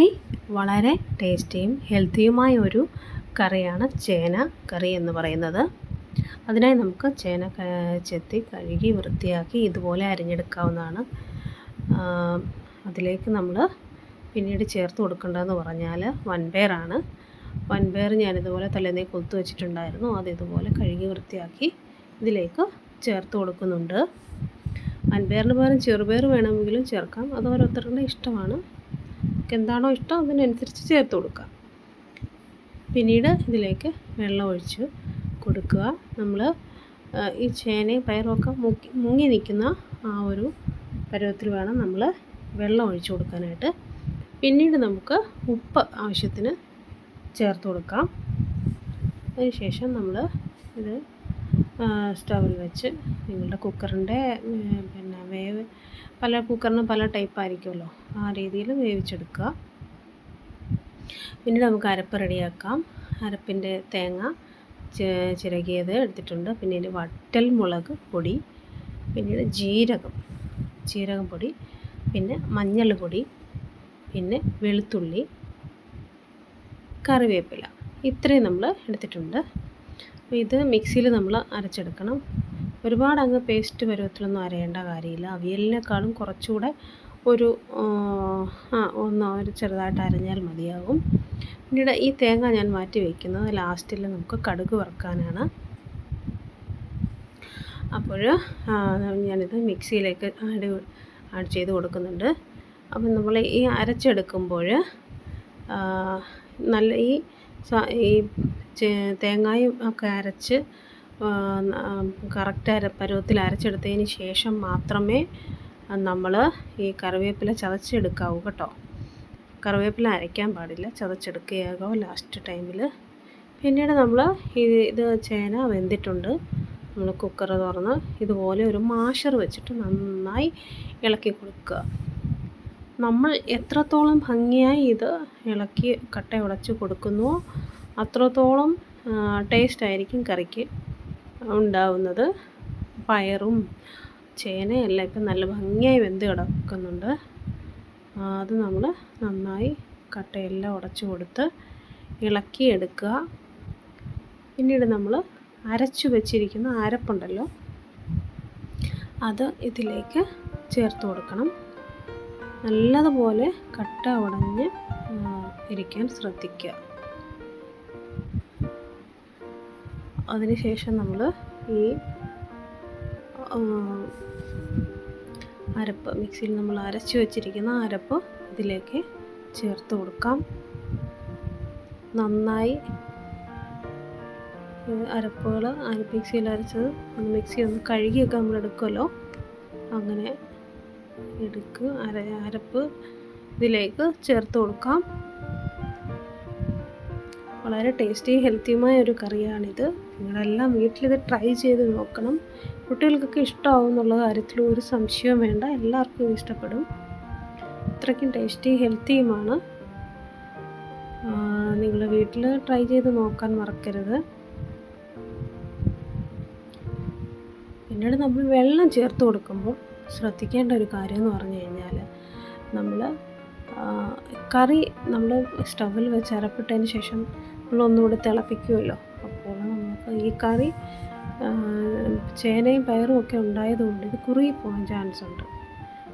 Hi വളരെ ടേസ്റ്റിയും ഹെൽത്തിയുമായ ഒരു കറിയാണ് ചേന കറി എന്ന് പറയുന്നത്. അതിനായി നമുക്ക് ചേന ചെത്തി കഴുകി വൃത്തിയാക്കി ഇതുപോലെ അരിഞ്ഞെടുക്കാവുന്നതാണ്. അതിലേക്ക് നമ്മൾ പിന്നീട് ചേർത്ത് കൊടുക്കേണ്ടതെന്ന് പറഞ്ഞാൽ വൻപയറാണ്. വൻപയർ ഞാനിതുപോലെ തലേന്നേ കൊത്തു വെച്ചിട്ടുണ്ടായിരുന്നു. അത് ഇതുപോലെ കഴുകി വൃത്തിയാക്കി ഇതിലേക്ക് ചേർത്ത് കൊടുക്കുന്നുണ്ട്. വൻപയറിന് പകരം ചെറുപയർ വേണമെങ്കിലും ചേർക്കാം. അത് ഓരോരുത്തരുടെ ഇഷ്ടമാണ്. നമുക്ക് എന്താണോ ഇഷ്ടം അതിനനുസരിച്ച് ചേർത്ത് കൊടുക്കാം പിന്നീട് ഇതിലേക്ക് വെള്ളം ഒഴിച്ച് കൊടുക്കുക. നമ്മൾ ഈ ചേനയും പയറുമൊക്കെ മുക്കി മുങ്ങി നിൽക്കുന്ന ആ ഒരു പരുവത്തിൽ വേണം നമ്മൾ വെള്ളം ഒഴിച്ച് കൊടുക്കാനായിട്ട്. പിന്നീട് നമുക്ക് ഉപ്പ് ആവശ്യത്തിന് ചേർത്ത് കൊടുക്കാം. അതിനുശേഷം നമ്മൾ ഇത് സ്റ്റവിൽ വെച്ച് നിങ്ങളുടെ കുക്കറിന്റെ പിന്നെ വേവ് പല കുക്കറിനും പല ടൈപ്പ് ആയിരിക്കുമല്ലോ. ആ രീതിയിൽ വേവിച്ചെടുക്കുക. പിന്നെ നമുക്ക് അരപ്പ് റെഡിയാക്കാം. അരപ്പിന്റെ തേങ്ങ ചിരകിയത് എടുത്തിട്ടുണ്ട്. പിന്നീട് വറ്റൽ മുളക് പൊടി പിന്നീട് ജീരകം ജീരകം പൊടി പിന്നെ മഞ്ഞൾ പൊടി പിന്നെ വെളുത്തുള്ളി കറിവേപ്പില. ഇത്രയും നമ്മൾ എടുത്തിട്ടുണ്ട്. ഇത് മിക്സിയിൽ നമ്മൾ അരച്ചെടുക്കണം. ഒരുപാട് അങ്ങ് പേസ്റ്റ് പരുവത്തിലൊന്നും അരയേണ്ട കാര്യമില്ല. അവിയലിനേക്കാളും കുറച്ചുകൂടെ ഒരു ആ, ഒന്ന് ഒരു ചെറുതായിട്ട് അരഞ്ഞാൽ മതിയാകും. പിന്നീട് ഈ തേങ്ങ ഞാൻ മാറ്റി വയ്ക്കുന്നത് ലാസ്റ്റിൽ നമുക്ക് കടുക് വറുക്കാനാണ്. അപ്പോൾ ഞാനിത് മിക്സിയിലേക്ക് ആഡ് ആഡ് ചെയ്ത് കൊടുക്കുന്നുണ്ട്. അപ്പം നമ്മൾ ഈ അരച്ചെടുക്കുമ്പോൾ നല്ല ഈ ഈ തേങ്ങായും ഒക്കെ അരച്ച് കറക്റ്റ് പരുവത്തിൽ അരച്ചെടുത്തതിന് ശേഷം മാത്രമേ നമ്മൾ ഈ കറിവേപ്പില ചതച്ചെടുക്കാവൂ കേട്ടോ. കറിവേപ്പില അരയ്ക്കാൻ പാടില്ല. ചതച്ചെടുക്കുകയാകാവൂ ലാസ്റ്റ് ടൈമിൽ പിന്നീട് നമ്മൾ ഇത് ഇത് ചേന വെന്തിട്ടുണ്ട്. നമ്മൾ കുക്കർ തുറന്ന് ഇതുപോലെ ഒരു മാഷർ വെച്ചിട്ട് നന്നായി ഇളക്കി കൊടുക്കുക. നമ്മൾ എത്രത്തോളം ഭംഗിയായി ഇത് ഇളക്കി കട്ട ഉടച്ച് കൊടുക്കുന്നുവോ അത്രത്തോളം ടേസ്റ്റ് ആയിരിക്കും കറിക്ക്. ഉണ്ടാവുന്നത്. പയറും ചേനയെല്ലാം ഇപ്പം നല്ല ഭംഗിയായി വെന്ത് കിടക്കുന്നുണ്ട്. അത് നമ്മൾ നന്നായി കട്ടയെല്ലാം ഉടച്ചു കൊടുത്ത് ഇളക്കിയെടുക്കുക. പിന്നീട് നമ്മൾ അരച്ചു വെച്ചിരിക്കുന്ന അരപ്പുണ്ടല്ലോ അത് ഇതിലേക്ക് ചേർത്ത് കൊടുക്കണം. നല്ലതുപോലെ കട്ട ഉടഞ്ഞ് ഇരിക്കാൻ ശ്രദ്ധിക്കുക. അതിനുശേഷം നമ്മൾ ഈ അരപ്പ് മിക്സിയിൽ നമ്മൾ അരച്ചു വെച്ചിരിക്കുന്ന അരപ്പ് ഇതിലേക്ക് ചേർത്ത് കൊടുക്കാം. നന്നായി അരപ്പുകൾ മിക്സിയിൽ അരച്ചത് മിക്സി ഒന്ന് കഴുകിയൊക്കെ നമ്മൾ എടുക്കുമല്ലോ. അങ്ങനെ എടുക്കുക അര അരപ്പ് ഇതിലേക്ക് ചേർത്ത് കൊടുക്കാം. വളരെ ടേസ്റ്റി ഹെൽത്തിയുമായ ഒരു കറിയാണിത്. നിങ്ങളെല്ലാം വീട്ടിലിത് ട്രൈ ചെയ്ത് നോക്കണം. കുട്ടികൾക്കൊക്കെ ഇഷ്ടമാവും എന്നുള്ള കാര്യത്തിൽ ഒരു സംശയവും വേണ്ട. എല്ലാവർക്കും ഇഷ്ടപ്പെടും. അത്രയ്ക്കും ടേസ്റ്റി ഹെൽത്തിയുമാണ് നിങ്ങൾ വീട്ടിൽ ട്രൈ ചെയ്ത് നോക്കാൻ മറക്കരുത്. പിന്നീട് നമ്മൾ വെള്ളം ചേർത്ത് കൊടുക്കുമ്പോൾ ശ്രദ്ധിക്കേണ്ട ഒരു കാര്യം എന്ന് പറഞ്ഞു കഴിഞ്ഞാൽ നമ്മൾ കറി നമ്മൾ സ്റ്റവിൽ വെച്ച് അരപ്പിട്ടതിന് ശേഷം നമ്മൾ ഒന്നുകൂടി തിളപ്പിക്കുമല്ലോ. അപ്പോൾ നമുക്ക് ഈ കറി ചേനയും പയറും ഒക്കെ ഉണ്ടായതുകൊണ്ട് ഇത് കുറുകി പോകാൻ ചാൻസ് ഉണ്ട്.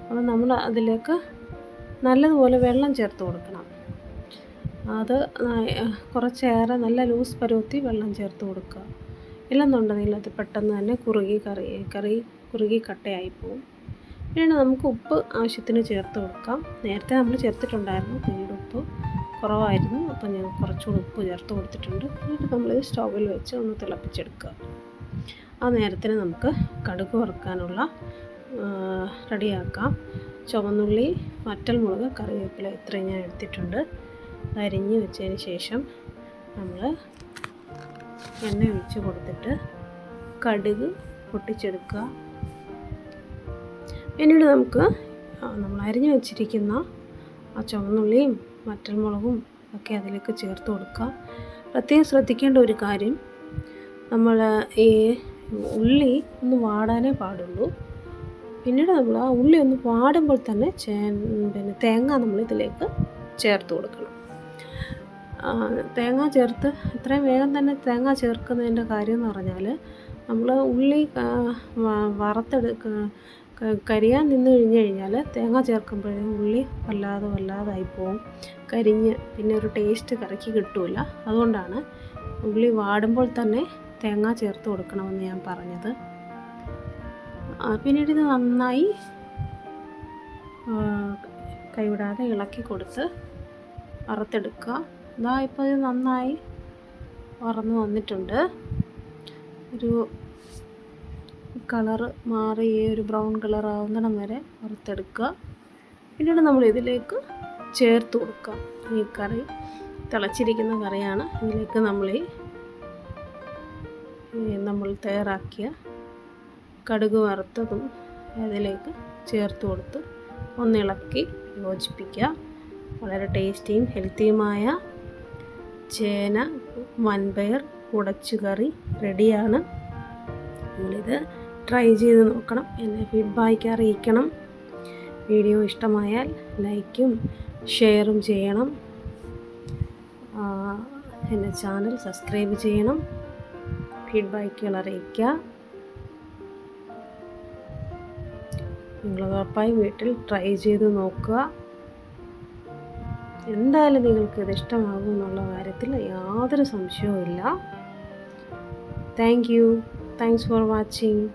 അപ്പോൾ നമ്മൾ അതിലേക്ക് നല്ലതുപോലെ വെള്ളം ചേർത്ത് കൊടുക്കണം. അത് കുറച്ചേറെ നല്ല ലൂസ് പരുവത്തി വെള്ളം ചേർത്ത് കൊടുക്കുക. ഇല്ലെന്നുണ്ടെങ്കിൽ അത് പെട്ടെന്ന് തന്നെ കുറുകി കറി കറി കുറുകി കട്ടയായി പോവും. പിന്നീട് നമുക്ക് ഉപ്പ് ആവശ്യത്തിന് ചേർത്ത് കൊടുക്കാം. നേരത്തെ നമ്മൾ ചേർത്തിട്ടുണ്ടായിരുന്നു പിന്നീട് ഉപ്പ്. കുറവായിരുന്നു. അപ്പോൾ ഞാൻ കുറച്ചുകൂടി ഉപ്പ് ചേർത്ത് കൊടുത്തിട്ടുണ്ട്. എന്നിട്ട് നമ്മൾ സ്റ്റൗവിൽ വെച്ച് ഒന്ന് തിളപ്പിച്ചെടുക്കുക. ആ നേരത്തിന് നമുക്ക് കടുക് വറുക്കാനുള്ള റെഡിയാക്കാം. ചുവന്നുള്ളി വറ്റൽമുളക് കറിവേപ്പില ഇത്രയും ഞാൻ എടുത്തിട്ടുണ്ട്. അരിഞ്ഞ് വെച്ചതിന് ശേഷം നമ്മൾ എണ്ണ ഒഴിച്ച് കൊടുത്തിട്ട് കടുക് പൊട്ടിച്ചെടുക്കുക. പിന്നീട് നമുക്ക് നമ്മൾ അരിഞ്ഞു വെച്ചിരിക്കുന്ന ആ ചുവന്നുള്ളിയും വറ്റൽമുളകും ഒക്കെ അതിലേക്ക് ചേർത്ത് കൊടുക്കുക പ്രത്യേകം ശ്രദ്ധിക്കേണ്ട ഒരു കാര്യം നമ്മൾ ഈ ഉള്ളി ഒന്ന് വാടാനേ പാടുള്ളൂ. പിന്നീട് നമ്മൾ ആ ഉള്ളി ഒന്ന് വാടുമ്പോൾ തന്നെ ചേ പിന്നെ തേങ്ങ നമ്മൾ ഇതിലേക്ക് ചേർത്ത് കൊടുക്കണം. തേങ്ങ ചേർത്ത് എത്രയും വേഗം തന്നെ തേങ്ങ ചേർക്കുന്നതിന്റെ കാര്യം എന്ന് പറഞ്ഞാൽ നമ്മൾ ഉള്ളി വറുത്തെടുക്ക കരിയാൻ നിന്ന് കഴിഞ്ഞ് കഴിഞ്ഞാൽ തേങ്ങ ചേർക്കുമ്പോഴേ ഉള്ളി വല്ലാതെ വല്ലാതായി പോവും. കരിഞ്ഞ് പിന്നെ ഒരു ടേസ്റ്റ് കറിക്ക് കിട്ടില്ല അതുകൊണ്ടാണ് ഉള്ളി വാടുമ്പോൾ തന്നെ തേങ്ങ ചേർത്ത് കൊടുക്കണമെന്ന് ഞാൻ പറഞ്ഞത്. പിന്നീട് ഇത് നന്നായി കൈവിടാതെ ഇളക്കി കൊടുത്ത് വറുത്തെടുക്കുക. ഇതാ ഇപ്പോൾ ഇത് നന്നായി വറന്ന് വന്നിട്ടുണ്ട്. ഒരു കളറ് മാറി ഈ ഒരു ബ്രൗൺ കളർ ആവുന്നിടം വരെ വറുത്തെടുക്കുക. പിന്നീട് നമ്മൾ ഇതിലേക്ക് ചേർത്ത് കൊടുക്കുക. ഈ കറി തിളച്ചിരിക്കുന്ന കറിയാണ്. ഇതിലേക്ക് നമ്മൾ ഈ നമ്മൾ തയ്യാറാക്കിയ കടുക് വറുത്തതും അതിലേക്ക് ചേർത്ത് കൊടുത്ത് ഒന്നിളക്കി യോജിപ്പിക്കുക. വളരെ ടേസ്റ്റിയും ഹെൽത്തിയുമായ ചേന വൻപയർ ഉടച്ചുകറി റെഡിയാണ്. നിങ്ങളിത് ട്രൈ ചെയ്ത് നോക്കണം. എന്നെ ഫീഡ്ബാക്ക് അറിയിക്കണം. വീഡിയോ ഇഷ്ടമായാൽ ലൈക്കും ഷെയറും ചെയ്യണം. എന്റെ ചാനൽ സബ്സ്ക്രൈബ് ചെയ്യണം. ഫീഡ്ബാക്കുകൾ അറിയിക്കുക. നിങ്ങൾ ഉറപ്പായും വീട്ടിൽ ട്രൈ ചെയ്ത് നോക്കുക. എന്തായാലും നിങ്ങൾക്ക് ഇത് ഇഷ്ടമാകും എന്നുള്ള കാര്യത്തിൽ യാതൊരു സംശയവും ഇല്ല thank you thanks for watching